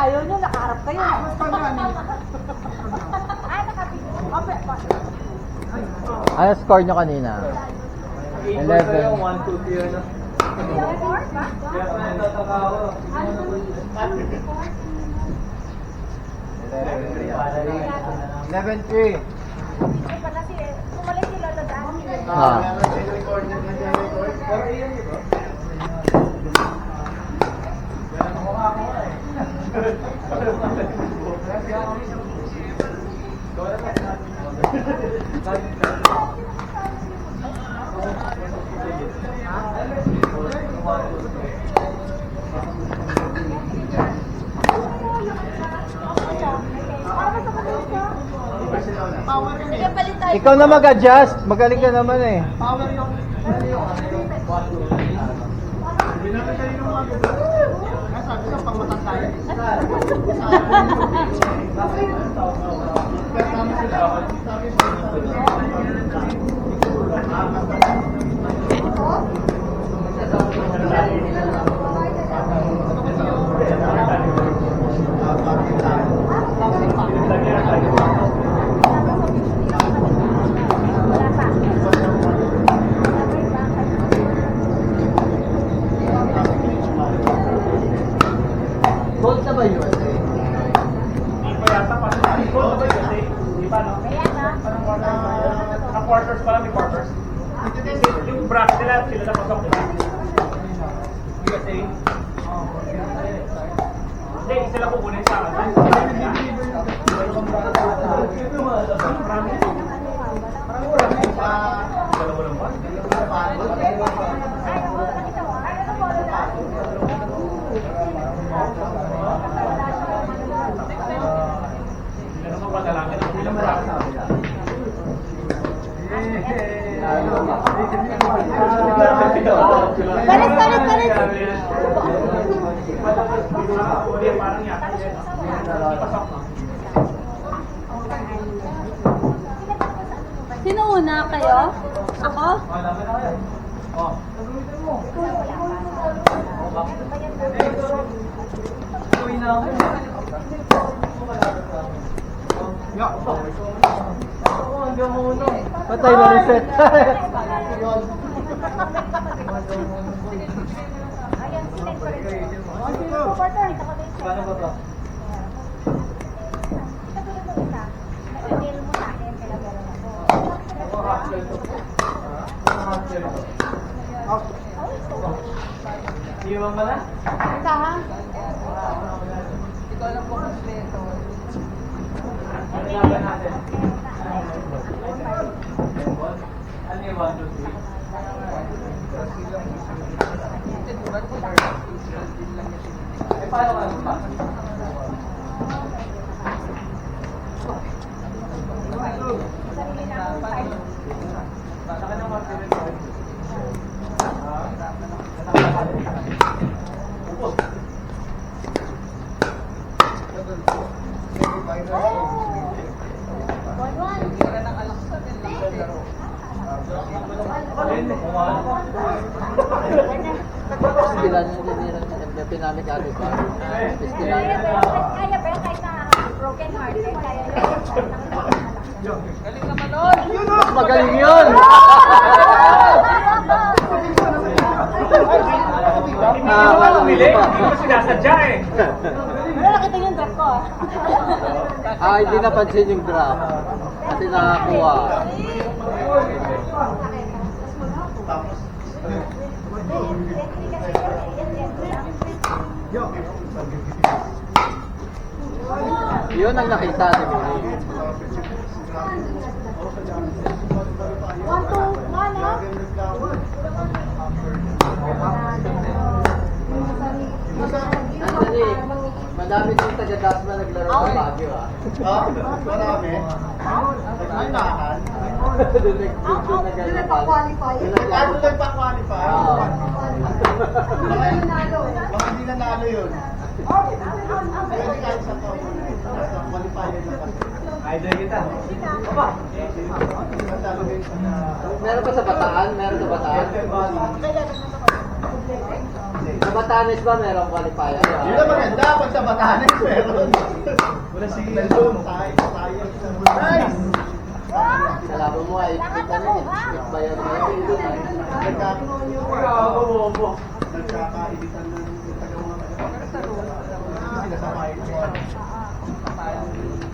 ayaw nyo, nakaharap kayo. Ano score nyo, Ani? Ah, Ano score nyo kanina? 11. 1, 2, 3, ano? Eleven three. Ah. Power yun Sige, eh. palit tayo. Ikaw na mag-adjust. Magaling ka naman eh. Power yun. Yan. Kasama sila. Sabi Gold na ba yun? Hindi pa yata pa. Gold ba yun? Hindi pa, no? Kaya na. Ang quarters pala, may quarters. Yung brass nila, sila na pasok, di ba? USA. Hindi, sila kukunin sa akin. Marami. Ba? Sila naman padalangin ang bilang brass. Balik, balik, balik. Hindi, parang yata. Pasok na. Sino una kayo? Ako? Oh. Patay na reset. Ayan, sinek ko rin. Sino partner? Ito ko din. Paano ba? Ito ako. Iwan ka na? Isa ha? Ano laban natin? Ano yung 1, 2, 3? Eh, paano ka Upos. One, one. Alin? One. Pistilan yung dinira niya. Pinamit agad pa. Pistilan. Kaya ba yan? Kaya ba yan? Kahit na broken hearted, kaya yan. Magaling yun! Hindi ko ba bumili? Hindi ko sinasadya eh. Wala nakita yung drop ko ah. Ah, hindi napansin yung draft. Kasi nakakuha. Yun ang nakita ni Mili. One, two, one ah. Nandali, madami yung taga-Dasma naglaro sa Baguio ah. Ah, marami. Nagmanahan. Doon nag- doon nag- Doon nagpa-qualify. Ano nag- nagpa-qualify? Mga hindi nanalo yun. Pwede kahit sa to. Qualifier na kasi. Idol kita. Sa Meron pa sa Bataan? Meron sa Bataan? Sa Batanes ba merong qualifier? Yun ang maganda pag sa Batanes meron. Wala. Tayo, tayo. Nice! Sa labo mo ay Lahat kita na ako, eh. ha? Split ba yan? Nagka- Nagkakainitan ng tagawa. Sinasamahin ko. Yes! Yes, sila, sila.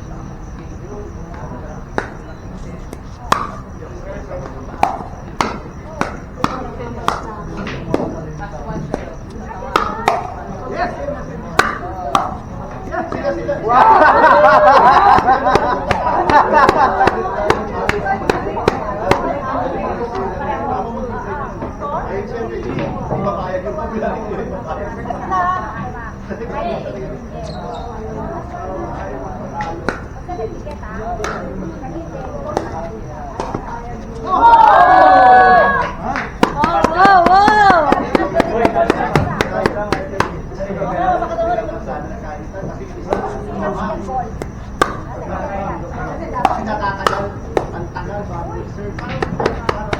Ay, siyempre, di papayag yung kabila. Hindi papayag.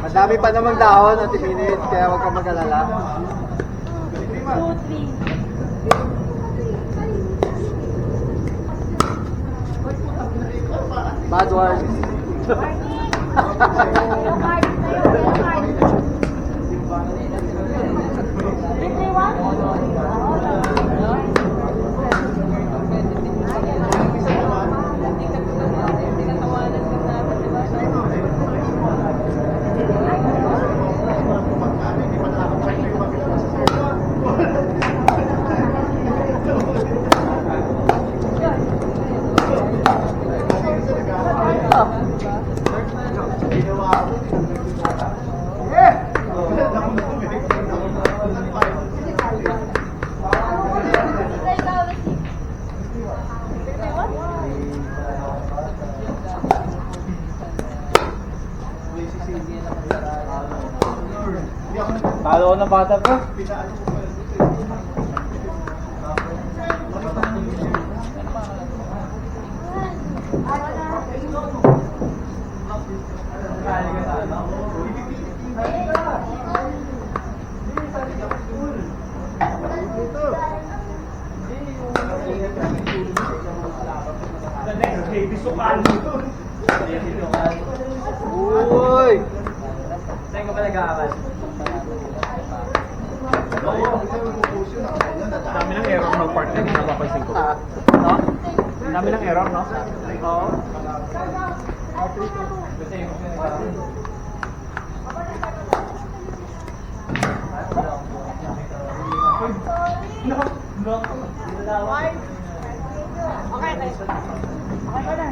Madami pa namang dahon at minutes, kaya huwag kang mag-alala. Bad words. Oh my God. Talo ko ng bata ko. Naka-block ko. Okay, nice. Okay pa.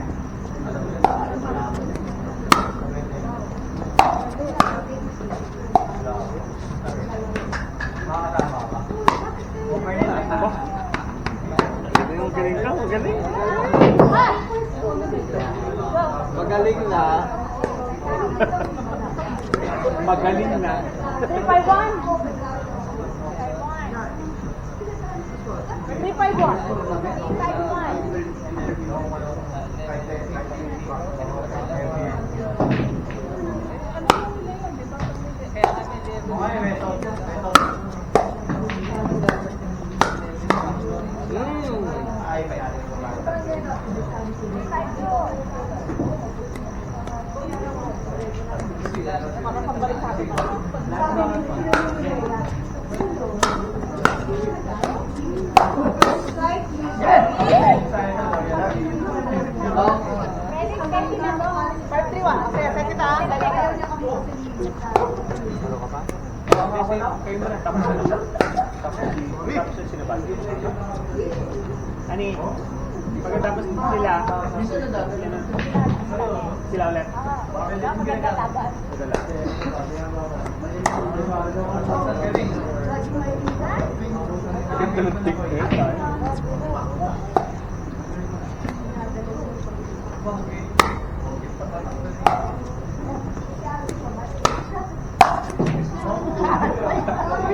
Magaling ka, magaling. Magaling na. magaling na. 3 by 1. ไมีไฟบวช Kasi kayo muna, tapos na siya. Tapos, na sila ba? Ani, pagkatapos sila, sila ulit. Padala. Ganda ng technique, ah.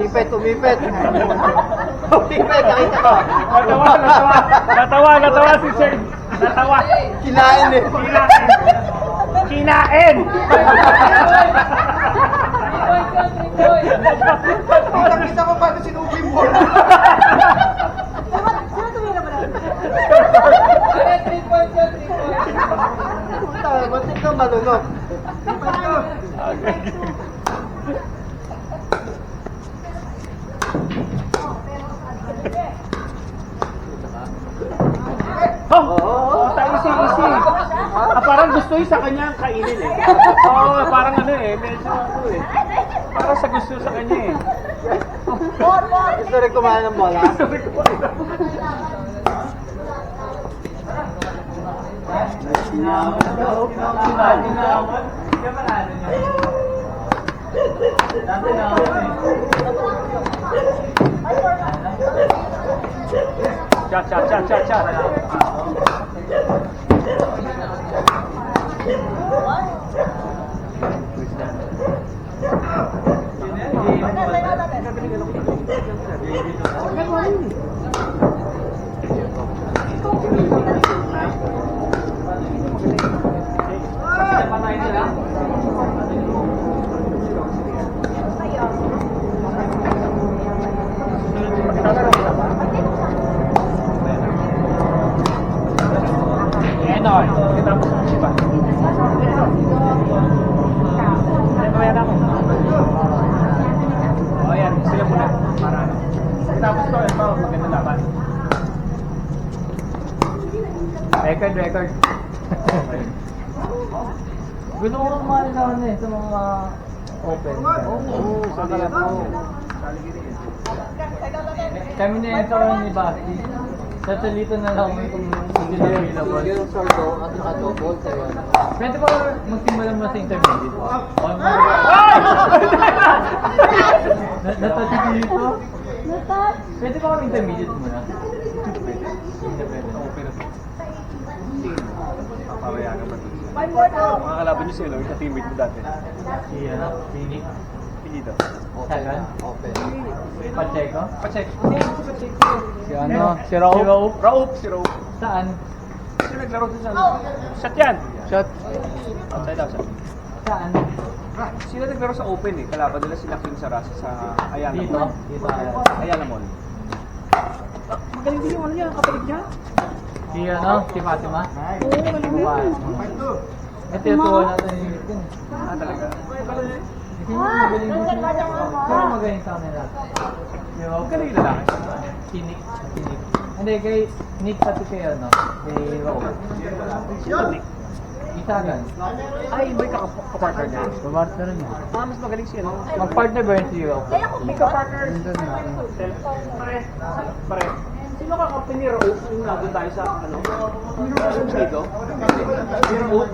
Umipit, umipit. umipit, nakita ko. Natawa, natawa. Natawa, natawa si Sir. Natawa. Kinain eh. Kinain! Kinain! Kita-kita ko paano sinubi mo. Sino tumira ba natin? 3 points yun, 3 points. Puta, ba't ikaw malunok? Oh, oh, tayo easy, easy. Ah, parang gusto yung sa kanya ang kainin eh. Oo, oh, parang ano eh, medyo ano eh. Parang sa gusto sa kanya eh. Gusto rin kumain ng bola? Chat, chat, chat, chat, chat. Ayan Good morning. Record, record. Gusto ko kumain na ano eh, sa mga open. Oo, sali po. Kami na ito ni Basti. Sasalita na lang kung hindi na available. Yung sordo at saka double sa'yo. Pwede ba magsimula mo sa intermediate? O, Na- Natatid dito? Pwede ba kami intermediate muna? Hindi pwede. Papawayagan pa dito. One more to. Mga kalaban niyo sila, yung ka-teammate mo dati. Si ano? Phoenix? Dito. Sagan? Open. Pacheco? Pacheck. Si ano? Si Raul? Raup, si Raup. Saan? Sino naglaro din sa ano? Shot yan. Shot. Outside, outside. Saan? Sino naglaro sa open eh? Kalaban nila sila Kim Sarasa sa Ayala? Mall. Dito. Ayala Mall. Ah, Magaling din yung ano niya, kapatid niya. Si ano? Si Fatima? Oo, magaling din. Ito yung tuwa natin yung yun. Ah, talaga. Hindi mo magaling din siya. Pero magaling sa kanila. Yung Magaling na lang. Si Nick. Si Nick. Hindi, kay Nick pati kay ano? Kay Raul. Isagan. Ay, may kakapartner niya. Rin niya. Ah, mas magaling siya, no? Mag-partner ba yun si Raul? Kaya kung may Ka-partner. Nandun na. Kapatid ni Raoul yung nandun tayo sa ano? Dito? Ni Raoul?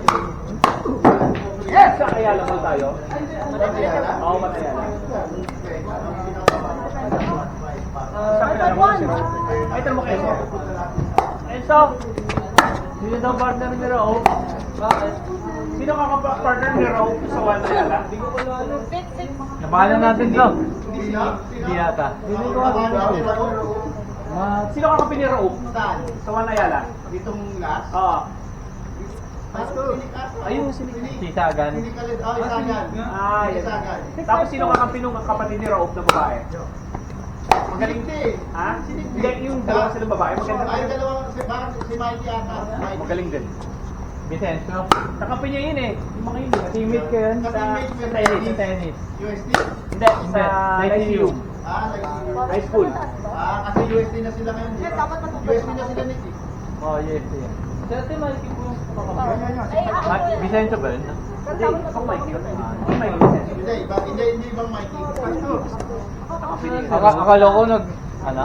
Yes! Sa Ayala Mall tayo? Oo, Matayala. Sa Ayala. Ay, tanong mo kay Enzo. Sino daw partner ni Raul? Bakit? Sino ka partner ni Raoul sa One Ayala? Nabahala natin to. Hindi sila? Hindi yata. Ma Sino ka kapatid ni Saan? sa One Ayala? Ditong last? Oo. Ayun, Ayun, si si Sagan. Hindi ka rin. Oh. Ah, yan. Isagan. Tapos sino ka kampi nung kapatid ni Raoul na babae? Magaling. Hindi. Ha? Hindi, yung dalawa silang babae. Magaling. Ay, dalawang si, bakit si Mikey ata. Magaling din. Vicencio. Kakampi niya yun eh. Yung mga yun. eh. Teammate ko yun. Sa, tennis. Sa tennis. Hindi, Hindi, sa Lyceum. Ah, High school. ah, kasi USD na sila ngayon. di ba? USD na sila Nick. eh. Oh, yes, yes. Dati malaki po yung Ay, ako Ma- po yun. Vicencio ba yun? Hindi, ako Mikey. Ako Mikey. Hindi, hindi, hindi ibang Mikey. Aka akala ko nag... Ano?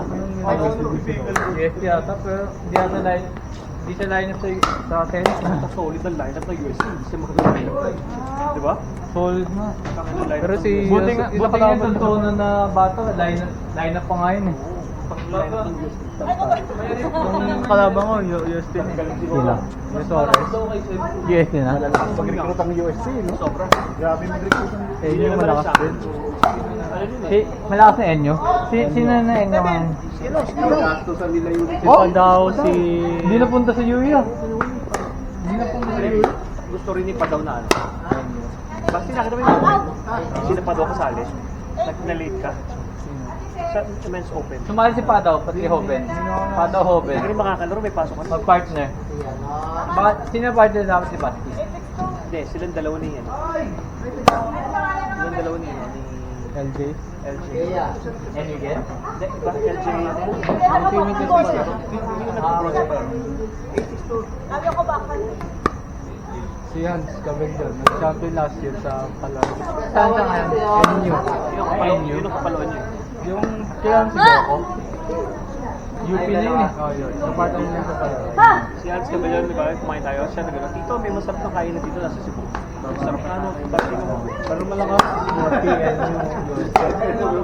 Yes, yata. Pero hindi yata line... Hindi siya line up sa, sa tennis. Sa solid ang lineup ng USC. Hindi siya makagaling. Di ba? Solid na. Pero si... Buti nga, buti nga yung tono na bata. Line, line up pa nga yun eh. Kalaban ko, Justin. Sila. Yung Torres. USD na. Pag-recruit ang USC, no? Sobra. Grabe mag-recruit ang Eh, yung malakas din. Si, malakas na Enyo? Si, sino na Enyo man? Sino? Sino? Nila yung Oh, daw si... Hindi napunta sa UE ah. Hindi na pong Gusto rin ni Padaw na ano. Basta nakita mo yung Sino Padaw kasali? Nag-late ka? Sa Men's Open. Sumali si Padaw, pati Hoven. Padaw Hoven. Hindi makakalaro, may pasok ka. Mag-partner. Baka, sino partner dapat si Basti? Hindi, silang dalawa ni yan. Silang dalawa ni yan. Ni LJ? LJ. Enriquez? Hindi, iba LJ. Ang teammate niya si Padaw. Hindi ko nag-bronze pa yun. Si Hans Cabello, nag-champion last year sa Palaro. Saan sa ngayon? Yun ang kapalo, NU. yun ang kapaloan niya. Yung kailan si Boko? UP na yun eh. Oh, yun. Sa part niya sa Palaro. Si Hans Cabello, di ba, kumain tayo. Siya nag Tito, may masarap na kain na dito nasa Cebu. Masarap na ano, dati mo. Pero malakas.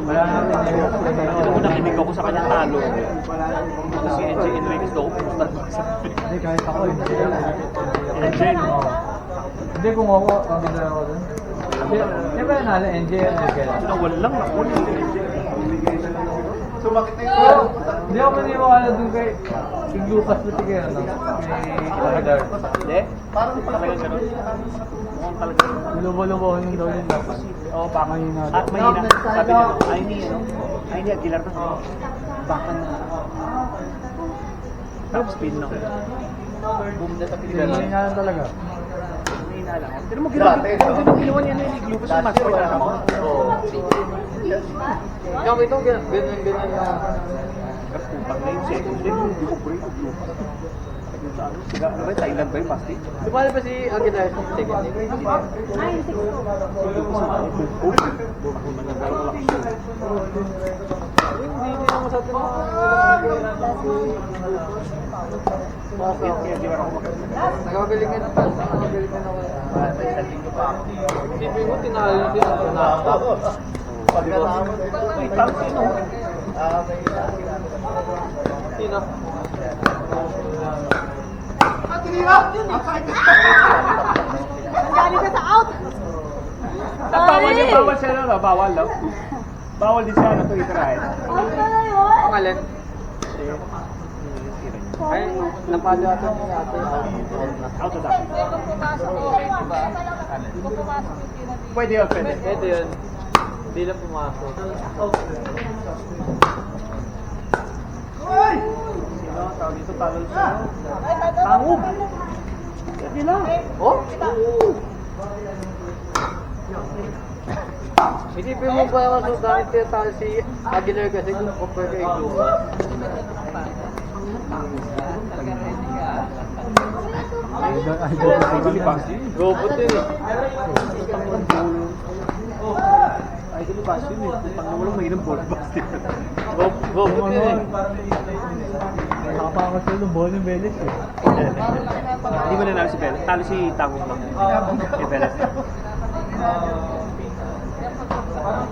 Wala namin yun. Ito ko nakinig ako sa kanya talo. Kasi si NJ Enriquez daw, pumunta sa Hindi, kahit ako, hindi. NJ, no? Hindi, kung ako, ang ganda ako dun. Di ba nanalo, NJ nagkala? Nawal lang, nakuli si NJ. Sumakit na yun. Hindi ako maniwala dun kay kay Lucas pati kay ano, kay. Hindi? Parang Talagang ganun. Mukhang talaga. Lulubo-lubo yung daw yung laban. Oo, baka Mahina Ah, daw. mahina. Sabi niya, ay ni, ano? Ay ni Aguilar na. Baka na. Top speed lang. Boom na tapos Hindi, mahina lang talaga. Mahina lang. Pero mo ginawa, Dati, pero mo ginawa niya na yung Lupus yung master na naman. Oo. Yung ito, ganyan, ganyan na. Kaputang na yung second day, hindi ko break of sa ano, ba, Thailand ba yung pasti? Sumali pa si Aguilar sa second day. Ay, six to. Lupus sa boom. Boom, boom, nagagawa ko lang siya. Hindi, hindi naman sa atin Bakit? Kaya di ba ako na pa. Isang linggo pa ako. Isipin mo, tinalo din ako na. Pagkatapos eh. May sino? Ah, may isang Sino? Galing ka out. Ah, Bawal yung bawal siya na, bawal daw. Bawal din siya na Twitter ay. Out na na yun. Pangalan? Ay, napada ata ni ate. Out of that. Pwede yun, pwede. Pwede yun. Hindi lang pumasok. Sino? Tawag dito, talo siya. Tangog! Pwede lang. Oh? Isipin mo pa naman sa dahil tinatalo si Aguilar kasi kung compare kay Lucas. Idol ni Basti. Robot yun eh. Idol ni Basti yun eh. Pag nawalang mainam ball, Basti. Robot yun eh. Nakapakas sa lubon ng Beles eh. Hindi mo nanalo si Beles. Talo si Tangog lang. Kay Beles. Parang